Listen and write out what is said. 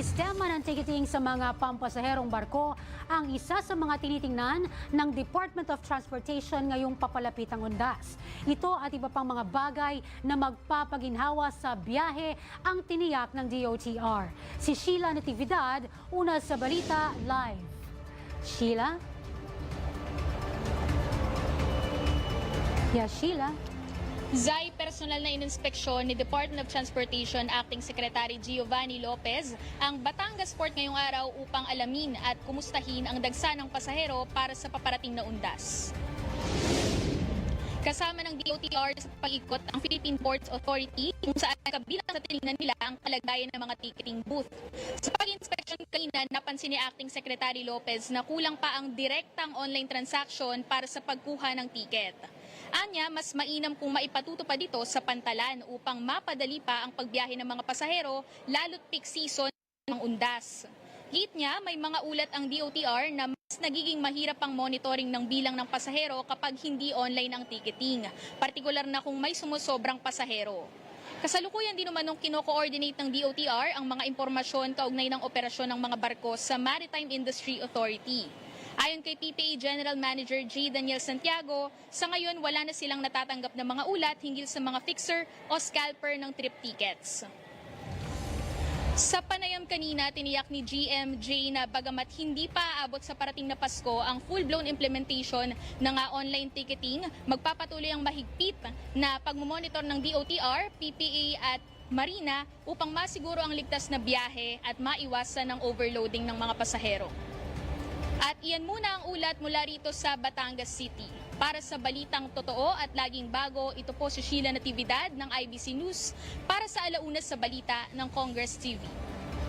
Sistema ng ticketing sa mga pampasaherong barko ang isa sa mga tinitingnan ng Department of Transportation ngayong papalapit ang undas. Ito at iba pang mga bagay na magpapaginhawa sa biyahe ang tiniyak ng DOTR. Si Sheila Natividad, una sa Balita Live. Sheila? Yeah, Sheila? Zay, personal na ininspeksyon ni Department of Transportation Acting Secretary Giovanni Lopez ang Batangas Port ngayong araw upang alamin at kumustahin ang dagsa ng pasahero para sa paparating na undas. Kasama ng DOTR sa pag-ikot ang Philippine Ports Authority kung saan kabilang sa tinignan nila ang kalagayan ng mga ticketing booth. Sa pag-inspeksyon kanina, napansin ni Acting Secretary Lopez na kulang pa ang direktang online transaction para sa pagkuha ng ticket. Anya, mas mainam kung maipatutupad dito sa pantalan upang mapadali pa ang pagbiyahe ng mga pasahero lalo't peak season ng undas. Hit niya, may mga ulat ang DOTR na mas nagiging mahirap ang monitoring ng bilang ng pasahero kapag hindi online ang ticketing, partikular na kung may sumusobrang pasahero. Kasalukuyan din naman nung kino-coordinate ng DOTR ang mga impormasyon kaugnay ng operasyon ng mga barko sa Maritime Industry Authority. Ayon kay PPA General Manager J. Daniel Santiago, sa ngayon wala na silang natatanggap na mga ulat hinggil sa mga fixer o scalper ng trip tickets. Sa panayam kanina, tiniyak ni GMJ na bagamat hindi pa aabot sa parating na Pasko ang full-blown implementation ng online ticketing, magpapatuloy ang mahigpit na pagmumonitor ng DOTR, PPA at Marina upang masiguro ang ligtas na biyahe at maiwasan ang overloading ng mga pasahero. At iyan muna ang ulat mula rito sa Batangas City. Para sa balitang totoo at laging bago, ito po si Sheila Natividad ng IBC News para sa Alauna sa Balita ng Congress TV.